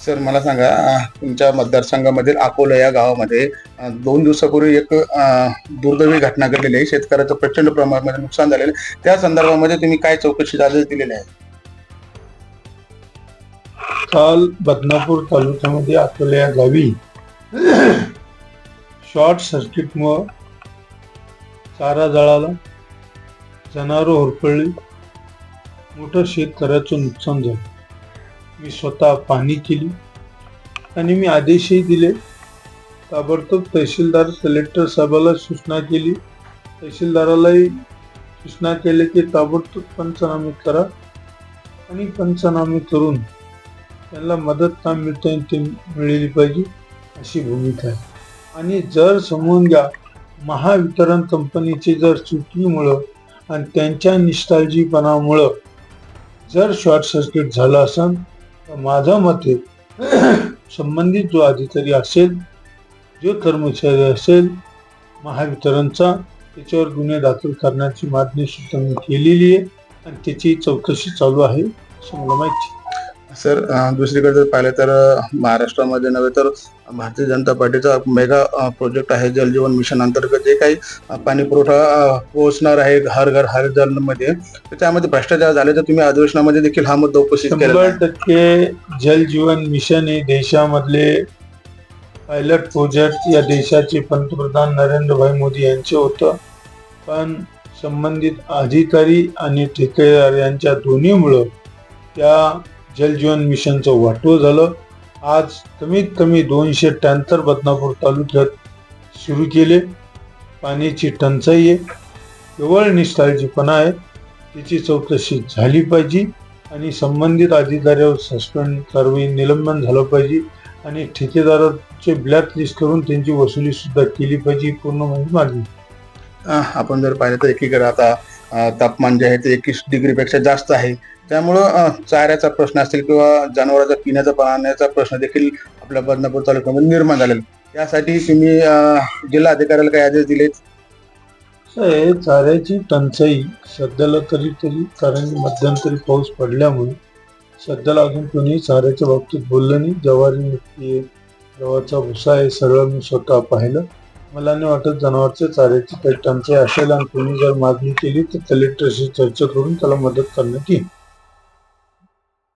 Sir मला सांगा तुमच्या मतदारसंघामधील अकोला या गावामध्ये दोन दिवसापूर्वी एक दुर्दैवी घटना घडलेली आहे. शेतकऱ्याचं प्रचंड प्रमाणामध्ये नुकसान झालेलं आहे. त्या संदर्भामध्ये तुम्ही काय चौकशी आदेश दिलेले आहे? काल बदनापूर तालुक्यामध्ये अकोला या गावी शॉर्ट सर्किटमुळं चारा जळाला जनावरं होरपळली मोठं शेतकऱ्याचं नुकसान झालं. मी स्वतः पाहणी केली आणि मी आदेशही दिले. ताबडतोब तहसीलदार कलेक्टर साहेबाला सूचना केली. तहसीलदारालाही सूचना केली की ताबडतोब पंचनामे करा आणि पंचनामे करून त्यांना मदत का मिळता येईल ते मिळाली पाहिजे अशी भूमिका आहे. आणि जर समजून घ्या महावितरण कंपनीचे जर चुकीमुळं आणि त्यांच्या निष्काळजीपणामुळं जर शॉर्ट सर्किट झालं असेल माझ्या मते संबंधित जो अधिकारी असेल जो कर्मचारी असेल महावितरणचा त्याच्यावर गुन्हे दाखल करण्याची मागणी सुद्धा मी केलेली आहे आणि त्याची चौकशी चालू आहे असं मला माहिती आहे. सर दुसरीकडे जर पाहिलं तर महाराष्ट्रामध्ये नव्हे तर भारतीय जनता पार्टीचा मेगा प्रोजेक्ट आहे जल जीवन मिशन अंतर्गत. जे काही पाणी पुरवठा पोहोचणार आहे हर घर हर जलमध्ये त्यामध्ये भ्रष्टाचार झाले तर तुम्ही अधिवेशनामध्ये देखील हा मुद्दा उपस्थित केला शंभर टक्के जल जीवन मिशन हे देशामधले पायलट प्रोजेक्ट या देशाचे पंतप्रधान नरेंद्रभाई मोदी यांचे होतं. पण संबंधित अधिकारी आणि ठेकेदार यांच्या दोन्हीमुळं त्या जलजीवन मिशनचं वाटोळ झालं. आज कमीत कमी दोनशे टँकर बदनापूर तालुक्यात सुरू केले. पाण्याची टंचाई आहे. केवळ निष्काळजीपणा आहे. त्याची चौकशी झाली पाहिजे आणि संबंधित अधिकाऱ्यावर सस्पेंड कारवाई निलंबन झालं पाहिजे आणि ठेकेदाराचे ब्लॅक लिस्ट करून त्यांची वसुली सुद्धा केली पाहिजे पूर्ण म्हणजे मागणी. आपण जर पाहिलं तर एकीकडे आता तापमान जे आहे ते एकवीस डिग्रीपेक्षा जास्त आहे. त्यामुळं चाऱ्याचा प्रश्न असेल किंवा जनावरांचा पिण्याचा पाण्याचा प्रश्न देखील आपल्या बदनापूर तालुक्यामध्ये निर्माण झालेला त्यासाठी तुम्ही जिल्हा अधिकाऱ्याला काही आदेश दिले चाऱ्याची टंचाई सध्याला तरी तरी कारण मध्यंतरी पाऊस पडल्यामुळे सध्याला अजून कोणी चाऱ्याच्या बाबतीत बोललं नाही. जवारी नक्की आहे गव्हाचा भुसा आहे सगळं मी स्वतः पाहिलं. मला नाही वाटत जनावरच्या चाऱ्याची काही टंचाई असेल आणि कोणी जर मागणी केली तर कलेक्टरशी चर्चा करून त्याला मदत करण्यात येईल.